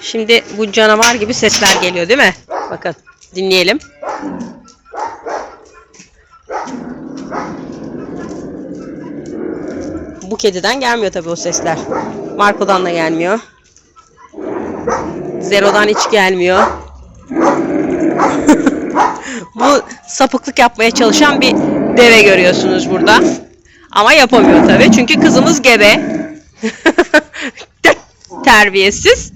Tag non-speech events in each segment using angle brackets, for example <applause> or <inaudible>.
Şimdi bu canavar gibi sesler geliyor değil mi? Bakın dinleyelim. Bu kediden gelmiyor tabii o sesler. Marco'dan da gelmiyor. Zero'dan hiç gelmiyor. <laughs> Bu sapıklık yapmaya çalışan bir deve görüyorsunuz burada. Ama yapamıyor tabii. Çünkü kızımız gebe. <laughs> terbiyesiz.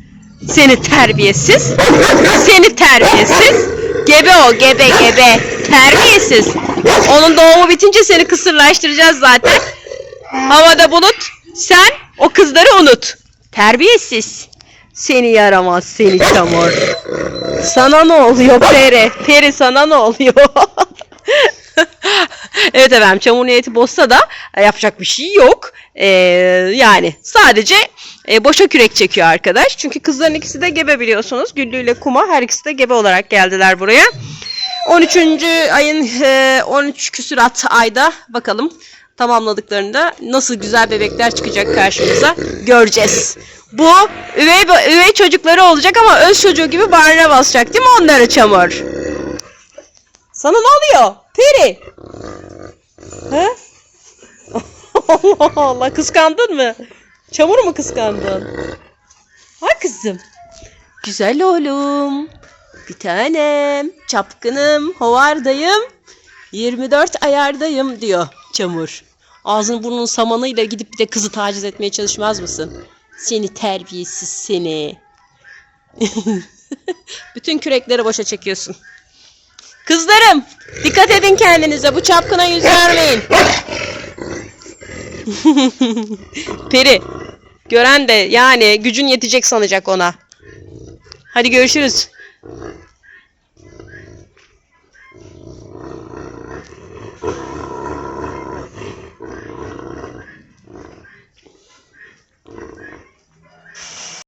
Seni terbiyesiz. Seni terbiyesiz. Gebe o gebe gebe. Terbiyesiz. Onun doğumu bitince seni kısırlaştıracağız zaten. Havada bulut. Sen o kızları unut. Terbiyesiz. Seni yaramaz seni çamur. Sana ne oluyor Peri? Peri sana ne oluyor? <laughs> evet efendim çamur niyeti bozsa da e, yapacak bir şey yok. Ee, yani sadece e, boşa kürek çekiyor arkadaş. Çünkü kızların ikisi de gebe biliyorsunuz. Güllü ile Kuma her ikisi de gebe olarak geldiler buraya. 13. ayın e, 13 küsurat ayda bakalım tamamladıklarında nasıl güzel bebekler çıkacak karşımıza göreceğiz. Bu üvey, üvey çocukları olacak ama öz çocuğu gibi bağrına basacak değil mi onları çamur? Sana ne oluyor? Peri. Allah Allah kıskandın mı? Çamur mu kıskandın? Ha kızım. Güzel oğlum. Bir tanem. Çapkınım. Hovardayım. 24 ayardayım diyor çamur. Ağzını burnunun samanıyla gidip bir de kızı taciz etmeye çalışmaz mısın? Seni terbiyesiz seni. <laughs> Bütün kürekleri boşa çekiyorsun. Kızlarım dikkat edin kendinize bu çapkına yüz vermeyin. <laughs> Peri gören de yani gücün yetecek sanacak ona. Hadi görüşürüz.